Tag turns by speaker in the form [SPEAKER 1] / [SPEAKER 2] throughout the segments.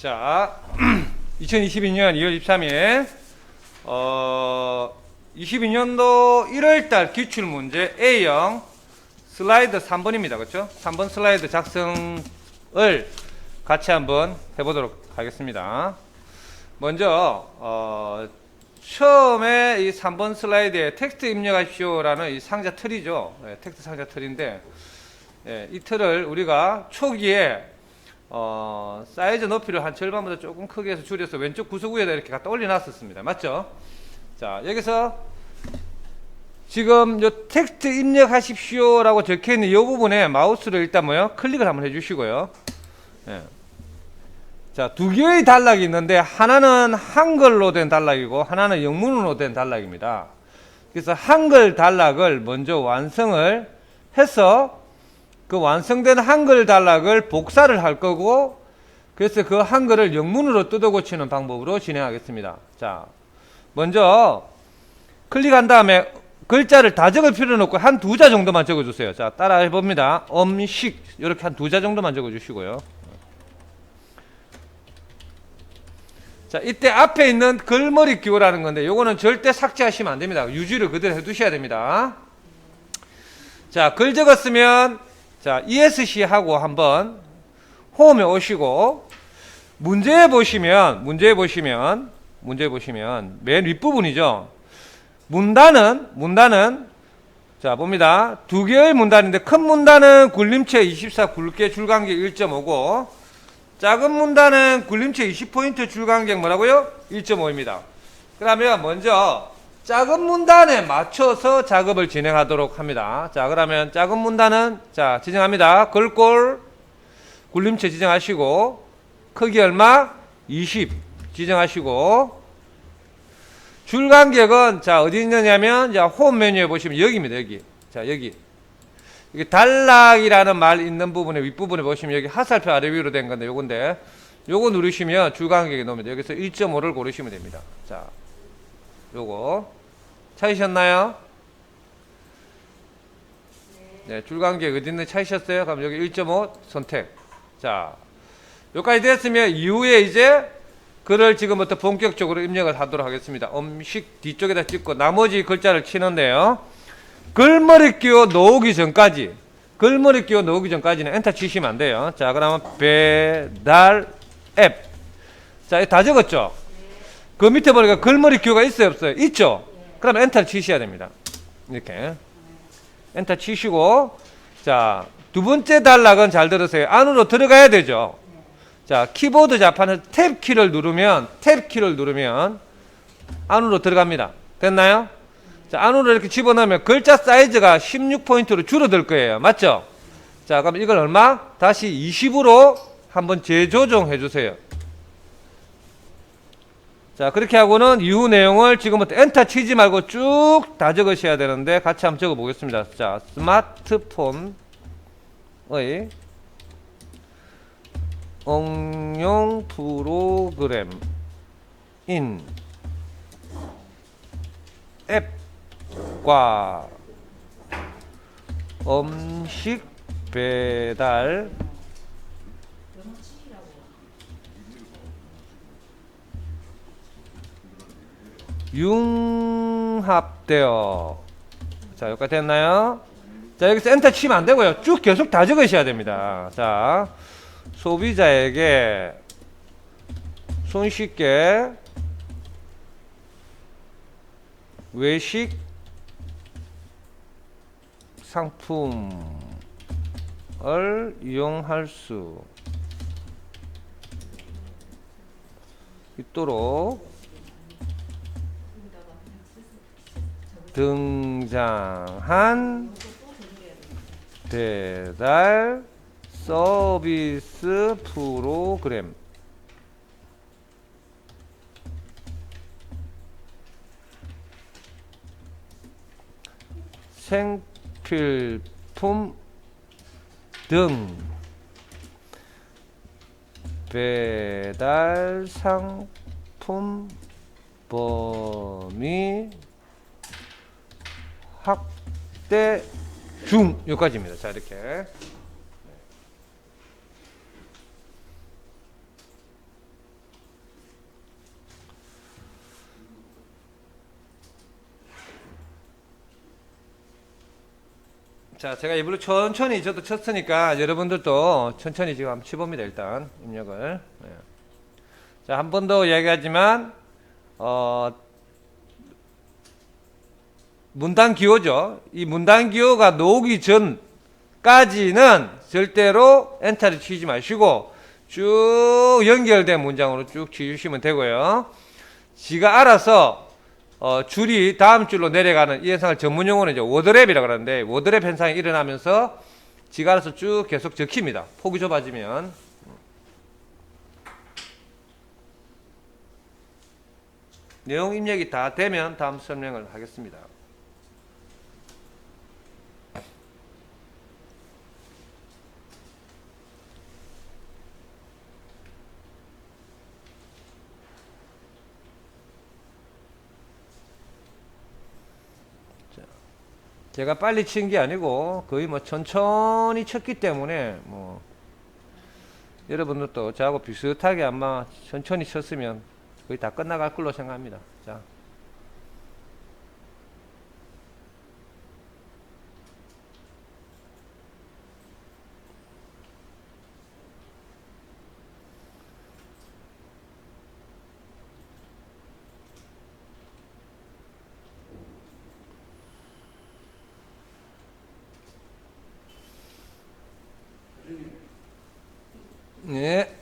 [SPEAKER 1] 자, 2022년 2월 23일, 어, 22년도 1월달 기출 문제 A형 슬라이드 3번입니다. 그렇죠? 3번 슬라이드 작성을 같이 한번 해보도록 하겠습니다. 먼저 어, 처음에 이 3번 슬라이드에 텍스트 입력하시오라는 이 상자 틀이죠. 네, 텍스트 상자 틀인데 예, 이 틀을 우리가 초기에 어, 사이즈 높이를 한 절반보다 조금 크게 해서 줄여서 왼쪽 구석 위에다 이렇게 갖다 올려놨었습니다. 맞죠? 자, 여기서 지금 요 텍스트 입력하십시오 라고 적혀 있는 이 부분에 마우스를 일단 뭐요? 클릭을 한번 해주시고요. 예. 자, 두 개의 단락이 있는데 하나는 한글로 된 단락이고 하나는 영문으로 된 단락입니다. 그래서 한글 단락을 먼저 완성을 해서 그 완성된 한글 단락을 복사를 할 거고 그래서 그 한글을 영문으로 뜯어 고치는 방법으로 진행하겠습니다. 자, 먼저 클릭한 다음에 글자를 다 적을 필요는 없고 한 두 자 정도만 적어 주세요. 자, 따라 해 봅니다. 음식 이렇게 한 두 자 정도만 적어 주시고요. 자, 이때 앞에 있는 글머리 기호라는 건데 요거는 절대 삭제하시면 안 됩니다. 유지를 그대로 해 두셔야 됩니다. 자, 글 적었으면 자, ESC 하고 한번 홈에 오시고 문제에 보시면 문제에 보시면 문제에 보시면 맨 윗부분이죠. 문단은 문단은 자 봅니다. 두 개의 문단인데 큰 문단은 굴림체 24 굵게 줄간격 1.5고 작은 문단은 굴림체 20포인트 줄간격 뭐라고요? 1.5입니다. 그러면 먼저 작은 문단에 맞춰서 작업을 진행하도록 합니다. 자, 그러면 작은 문단은 자, 지정합니다. 글꼴 굴림체 지정하시고 크기 얼마? 20 지정하시고 줄 간격은 자, 어디 있느냐면 자, 홈 메뉴에 보시면 여기입니다. 여기. 자, 여기. 이게 단락이라는 말 있는 부분에 윗부분에 보시면 여기 하살표 아래 위로 된 건데 요건데 요거 누르시면 줄 간격이 나옵니다. 여기서 1.5를 고르시면 됩니다. 자, 요거 찾으셨나요? 네, 줄간격 어디 있는 찾으셨어요? 그럼 여기 1.5 선택. 자, 여기까지 됐으면 이후에 이제 글을 지금부터 본격적으로 입력을 하도록 하겠습니다. 음식 뒤쪽에다 찍고 나머지 글자를 치는데요. 글머리 끼워 놓기 전까지 글머리 끼워 놓기 전까지는 엔터 치시면 안 돼요. 자, 그러면 배달 앱. 자, 다 적었죠? 그 밑에 보니까 글머리 끼워가 있어요, 없어요? 있죠? 그럼 엔터 치셔야 됩니다. 이렇게. 엔터 치시고, 자, 두 번째 단락은 잘 들으세요. 안으로 들어가야 되죠. 자, 키보드 자판에서 탭 키를 누르면, 탭 키를 누르면 안으로 들어갑니다. 됐나요? 자, 안으로 이렇게 집어넣으면 글자 사이즈가 16포인트로 줄어들 거예요. 맞죠? 자, 그럼 이걸 얼마? 다시 20으로 한번 재조정해 주세요. 자, 그렇게 하고는 이후 내용을 지금부터 엔터 치지 말고 쭉 다 적으셔야 되는데 같이 한번 적어 보겠습니다. 자, 스마트폰의 응용 프로그램인 앱과 음식 배달 융합되어. 자 여기까지 됐나요? 자 여기서 엔터 치면 안 되고요. 쭉 계속 다 적으셔야 됩니다. 자 소비자에게 손쉽게 외식 상품을 이용할 수 있도록 등장한 배달 서비스 프로그램. 생필품 등 배달 상품 범위 확대 중 여기까지입니다. 자 이렇게 자, 제가 일부러 천천히 저도 쳤으니까 여러분들도 천천히 지금 한번 쳐봅니다. 일단 입력을. 네. 자, 한 번 더 이야기하지만 어, 문단 기호죠. 이 문단 기호가 나오기 전까지는 절대로 엔터를 치지 마시고 쭉 연결된 문장으로 쭉 치주시면 되고요. 지가 알아서 어, 줄이 다음 줄로 내려가는 이 현상을 전문 용어는 이제 워드랩이라고 하는데 워드랩 현상이 일어나면서 지가 알아서 쭉 계속 적힙니다. 폭이 좁아지면. 내용 입력이 다 되면 다음 설명을 하겠습니다. 제가 빨리 친 게 아니고 거의 뭐 천천히 쳤기 때문에 뭐 여러분들도 저하고 비슷하게 아마 천천히 쳤으면 거의 다 끝나갈 걸로 생각합니다. 자. 네.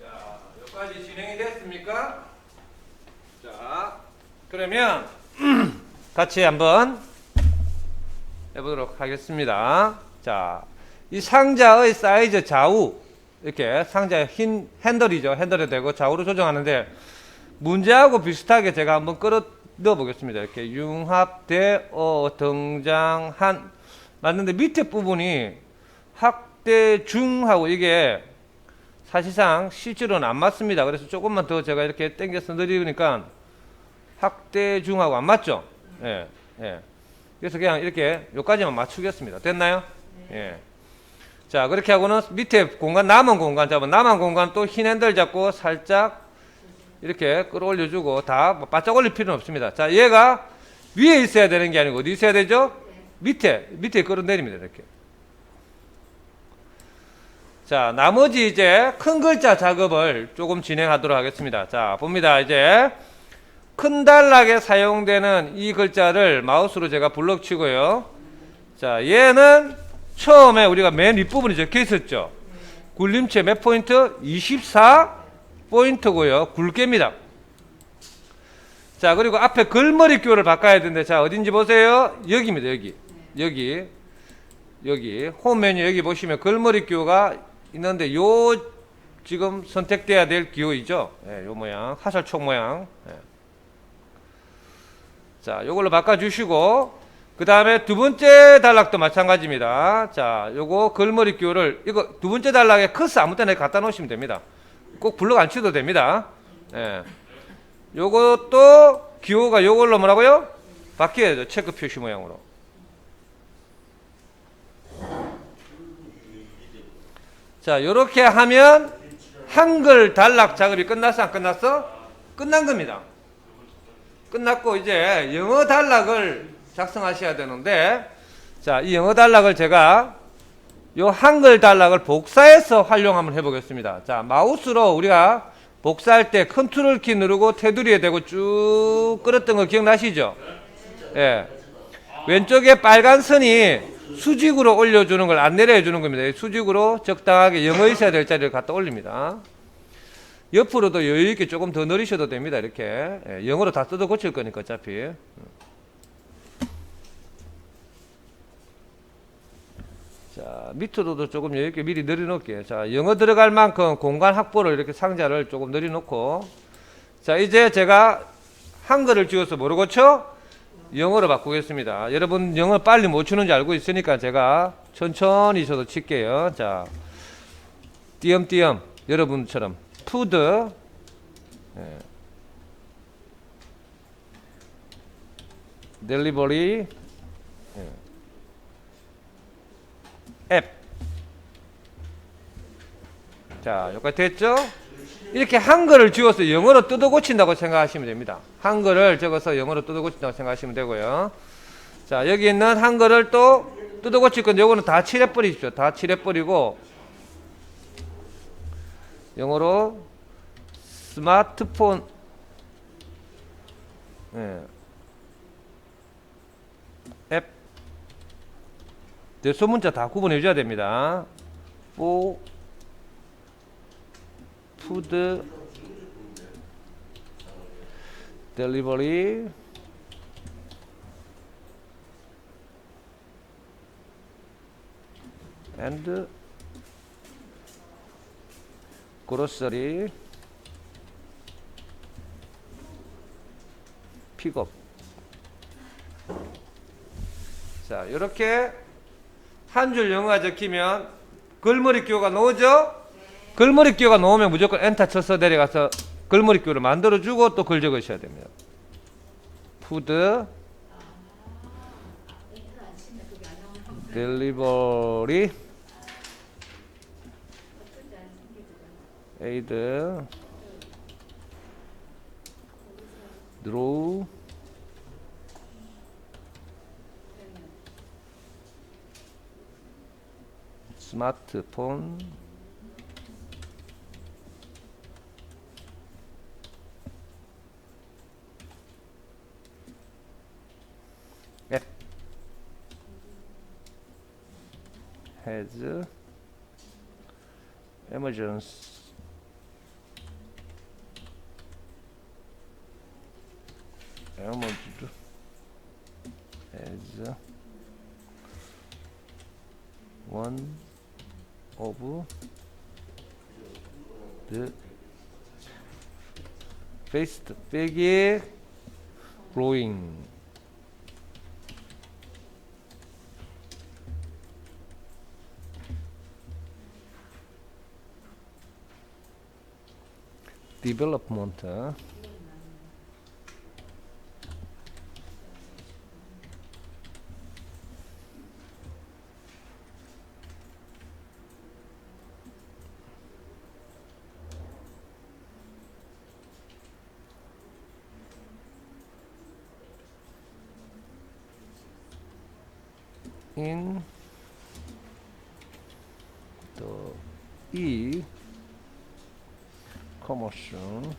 [SPEAKER 1] 자, 여기까지 진행이 됐습니까? 자, 그러면 같이 한번 해보도록 하겠습니다. 자, 이 상자의 사이즈 좌우 이렇게 상자의 흰 핸들이죠. 핸들이 되고 좌우로 조정하는데 문제하고 비슷하게 제가 한번 끌어 넣어 보겠습니다. 이렇게 융합되어 등장한 맞는데 밑에 부분이 학대 중하고 이게 사실상 실제로는 안 맞습니다. 그래서 조금만 더 제가 이렇게 당겨서 늘리니까 학대 중하고 안 맞죠? 예, 예. 그래서 그냥 이렇게 여기까지만 맞추겠습니다. 됐나요? 예. 자, 그렇게 하고는 밑에 공간, 남은 공간 잡아. 남은 공간 또 흰 핸들 잡고 살짝 이렇게 끌어올려주고 다 바짝 올릴 필요는 없습니다. 자, 얘가 위에 있어야 되는 게 아니고 어디 있어야 되죠? 밑에, 밑에 끌어내립니다. 이렇게. 자, 나머지 이제 큰 글자 작업을 조금 진행하도록 하겠습니다. 자, 봅니다. 이제 큰 단락에 사용되는 이 글자를 마우스로 제가 블럭 치고요. 자, 얘는 처음에 우리가 맨 윗부분에 적혀 있었죠. 굴림체 몇 포인트? 24포인트고요. 굵게입니다. 자, 그리고 앞에 글머리 교를 바꿔야 되는데, 자, 어딘지 보세요. 여기입니다, 여기. 여기. 여기. 홈 메뉴 여기 보시면 글머리 교가 있는데, 요, 지금 선택돼야 될 기호이죠. 예, 요 모양. 화살촉 모양. 예. 자, 요걸로 바꿔주시고, 그 다음에 두 번째 단락도 마찬가지입니다. 자, 요거 글머리 기호를, 이거 두 번째 단락에 커스 아무 때나 갖다 놓으시면 됩니다. 꼭 블럭 안 치도 됩니다. 예. 요것도 기호가 요걸로 뭐라고요? 바뀌어야 돼요. 체크 표시 모양으로. 자, 요렇게 하면 한글 단락 작업이 끝났어? 안 끝났어? 끝난 겁니다. 끝났고 이제 영어 단락을 작성하셔야 되는데 자, 이 영어 단락을 제가 요 한글 단락을 복사해서 활용 한번 해보겠습니다. 자, 마우스로 우리가 복사할 때 컨트롤 키 누르고 테두리에 대고 쭉 끌었던 거 기억나시죠? 예. 왼쪽에 빨간 선이 수직으로 올려주는 걸 안 내려주는 겁니다. 수직으로 적당하게 영어 있어야 될 자리를 갖다 올립니다. 옆으로도 여유 있게 조금 더 내리셔도 됩니다. 이렇게 예, 영어로 다 뜯어 고칠 거니까 어차피. 자 밑으로도 조금 여유 있게 미리 내려놓을게요. 자 영어 들어갈 만큼 공간 확보를 이렇게 상자를 조금 내려놓고 자 이제 제가 한글을 지워서 뭐로 고쳐? 영어로 바꾸겠습니다. 여러분 영어 빨리 못 치는지 알고 있으니까 제가 천천히 저도 칠게요. 자 띄엄띄엄 여러분처럼 푸드 예. 델리버리 예. 앱. 자, 여기까지 됐죠? 이렇게 한글을 지워서 영어로 뜯어 고친다고 생각하시면 됩니다. 한글을 적어서 영어로 뜯어 고친다고 생각하시면 되고요. 자, 여기 있는 한글을 또 뜯어 고칠 건데 요거는 다 칠해 버리십시오. 다 칠해 버리고 영어로 스마트폰. 예. 앱. 대소문자 다 구분해 줘야 됩니다. for food delivery and grocery 픽업 자 이렇게 한 줄 영어가 적히면 글머리 기호가 나오죠? 글머리 기호가 나오면 무조건 엔터 쳐서 내려가서 글머리 기호를 만들어주고 또 글 적으셔야 됩니다. 푸드 딜리버리 에이드 드로우 스마트폰 앱 has emergency How much is one over the first figure flowing. development. Huh? in the e commotion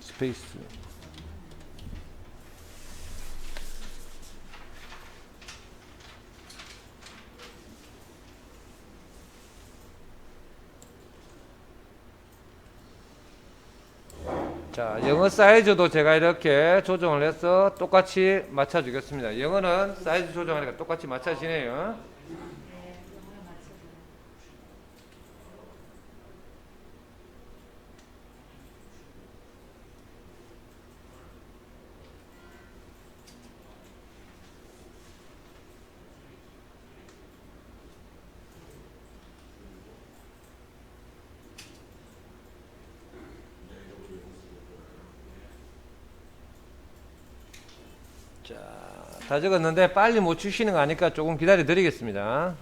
[SPEAKER 1] space 자, 영어 사이즈도 제가 이렇게 조정을 해서 똑같이 맞춰주겠습니다. 영어는 사이즈 조정하니까 똑같이 맞춰지네요. 자, 다 적었는데 빨리 못 주시는 거 아니까 조금 기다려 드리겠습니다.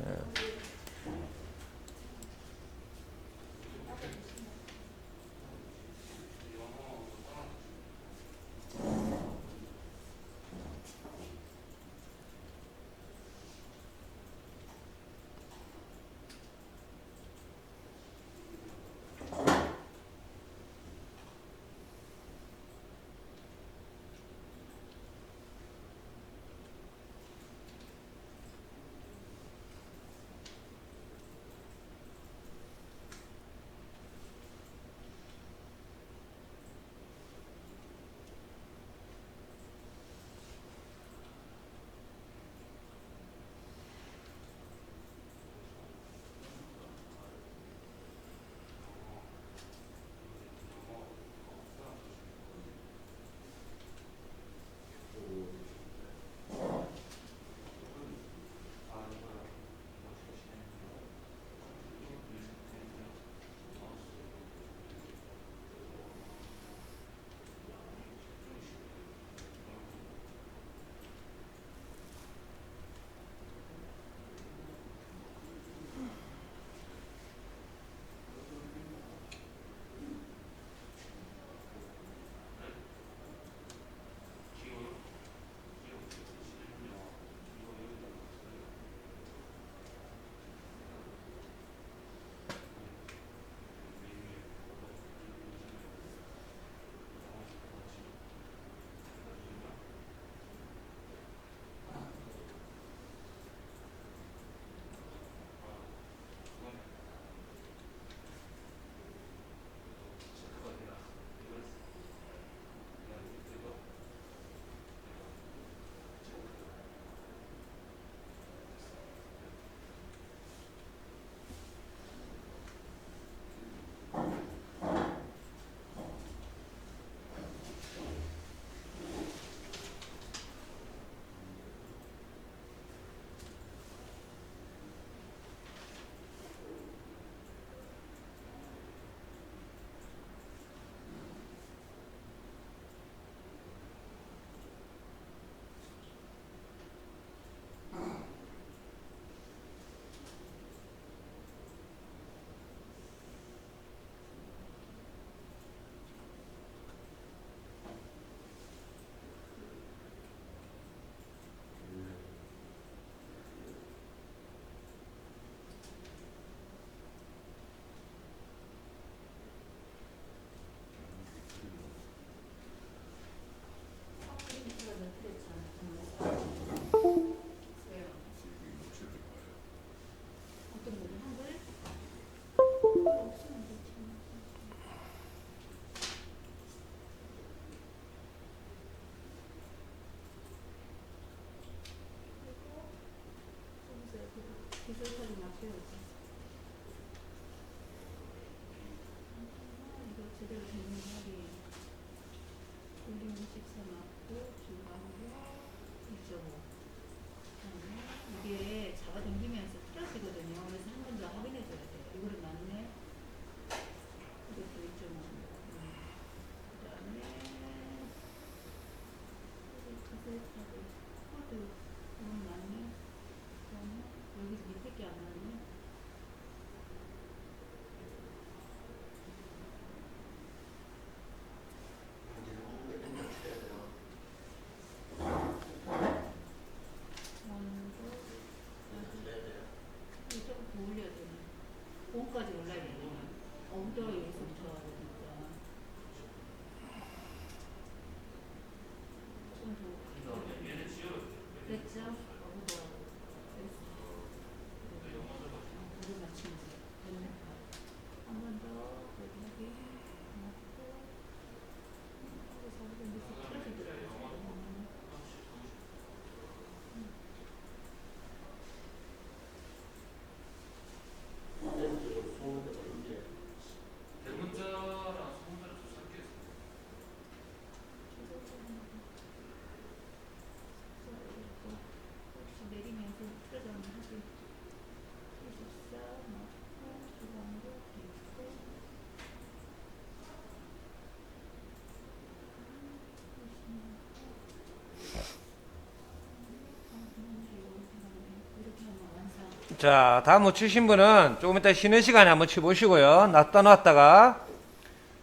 [SPEAKER 1] 자, 다음 못 치신 분은 조금 이따 쉬는 시간에 한번 치보시고요. 놨다 놨다가.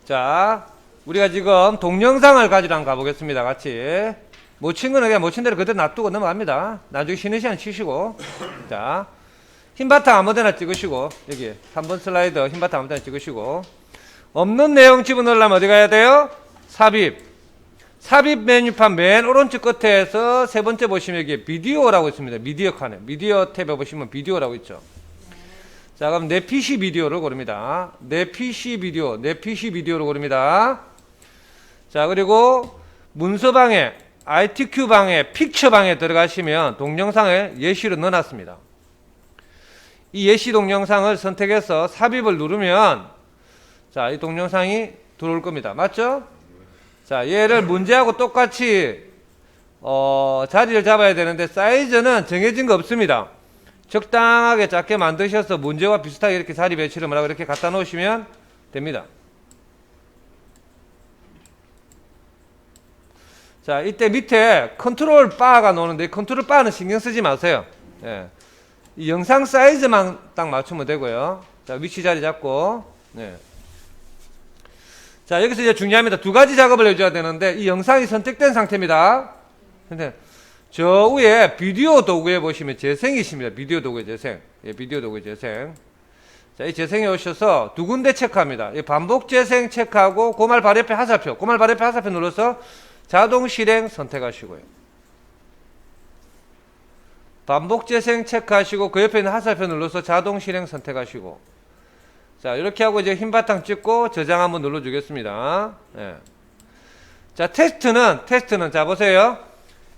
[SPEAKER 1] 자, 우리가 지금 동영상을 가지러 한번 가보겠습니다. 같이. 못 친 거는 그냥 못 친 대로 그대로 놔두고 넘어갑니다. 나중에 쉬는 시간 치시고. 자, 흰 바탕 아무 데나 찍으시고. 여기 3번 슬라이드 흰 바탕 아무 데나 찍으시고. 없는 내용 집어넣으려면 어디 가야 돼요? 삽입. 삽입 메뉴판 맨 오른쪽 끝에서 세 번째 보시면 여기 비디오라고 있습니다. 미디어 칸에. 미디어 탭에 보시면 비디오라고 있죠. 자, 그럼 내 PC 비디오를 고릅니다. 내 PC 비디오, 내 PC 비디오를 고릅니다. 자, 그리고 문서방에, ITQ 방에, 픽처 방에 들어가시면 동영상을 예시로 넣어놨습니다. 이 예시 동영상을 선택해서 삽입을 누르면 자, 이 동영상이 들어올 겁니다. 맞죠? 자, 얘를 문제하고 똑같이 어, 자리를 잡아야 되는데 사이즈는 정해진 거 없습니다. 적당하게 작게 만드셔서 문제와 비슷하게 이렇게 자리 배치를 하고 이렇게 갖다 놓으시면 됩니다. 자, 이때 밑에 컨트롤 바가 나오는데 컨트롤 바는 신경 쓰지 마세요. 예. 이 영상 사이즈만 딱 맞추면 되고요. 자, 위치 자리 잡고. 네. 자, 여기서 이제 중요합니다. 두 가지 작업을 해줘야 되는데, 이 영상이 선택된 상태입니다. 근데, 저 위에 비디오 도구에 보시면 재생이십니다. 비디오 도구의 재생. 예, 비디오 도구의 재생. 자, 이 재생에 오셔서 두 군데 체크합니다. 이 반복 재생 체크하고, 고말 발열표 하사표. 고말 발열표 하사표 눌러서 자동 실행 선택하시고요. 반복 재생 체크하시고, 그 옆에 있는 하사표 눌러서 자동 실행 선택하시고, 자, 이렇게 하고 이제 흰 바탕 찍고 저장 한번 눌러 주겠습니다. 예. 자, 테스트는, 테스트는, 자, 보세요.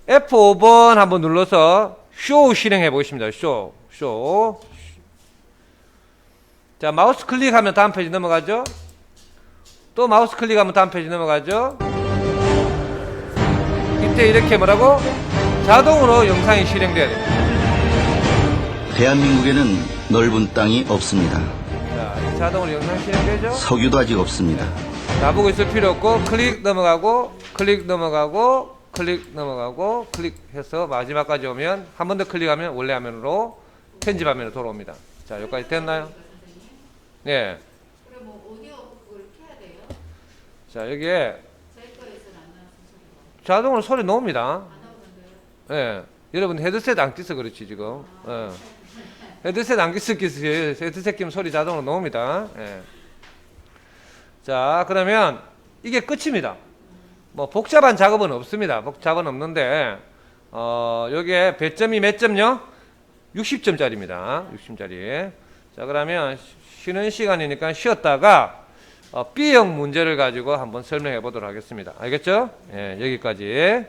[SPEAKER 1] F5번 한번 눌러서 쇼 실행해 보겠습니다. 쇼, 쇼. 자, 마우스 클릭하면 다음 페이지 넘어가죠. 또 마우스 클릭하면 다음 페이지 넘어가죠. 이때 이렇게 뭐라고? 자동으로 영상이 실행돼야 됩니다.
[SPEAKER 2] 대한민국에는 넓은 땅이 없습니다.
[SPEAKER 1] 자, 자동으로 영상 실행되죠?
[SPEAKER 2] 석유도 아직 없습니다.
[SPEAKER 1] 나보고 있을 필요 없고 클릭 넘어가고 클릭 넘어가고 클릭 넘어가고 클릭해서 마지막까지 오면 한 번 더 클릭하면 원래 화면으로 편집 화면으로 돌아옵니다. 자, 여기까지 됐나요? 네.
[SPEAKER 3] 그럼 뭐 오디오 그걸 켜야 돼요?
[SPEAKER 1] 자, 여기에
[SPEAKER 3] 저희 거에서는 안 나와서 소리가
[SPEAKER 1] 자동으로 소리 나옵니다.
[SPEAKER 3] 안 나오는데요?
[SPEAKER 1] 예. 여러분 헤드셋 안 끼서 그렇지 지금. 예. 헤드셋 안 끼서 헤드셋 끼면 소리 자동으로 나옵니다. 예. 자, 그러면 이게 끝입니다. 뭐 복잡한 작업은 없습니다. 복잡은 없는데 어, 여기에 배점이 몇 점요? 60점짜리입니다. 60점짜리. 자, 그러면 쉬는 시간이니까 쉬었다가 어, B형 문제를 가지고 한번 설명해 보도록 하겠습니다. 알겠죠? 예, 여기까지.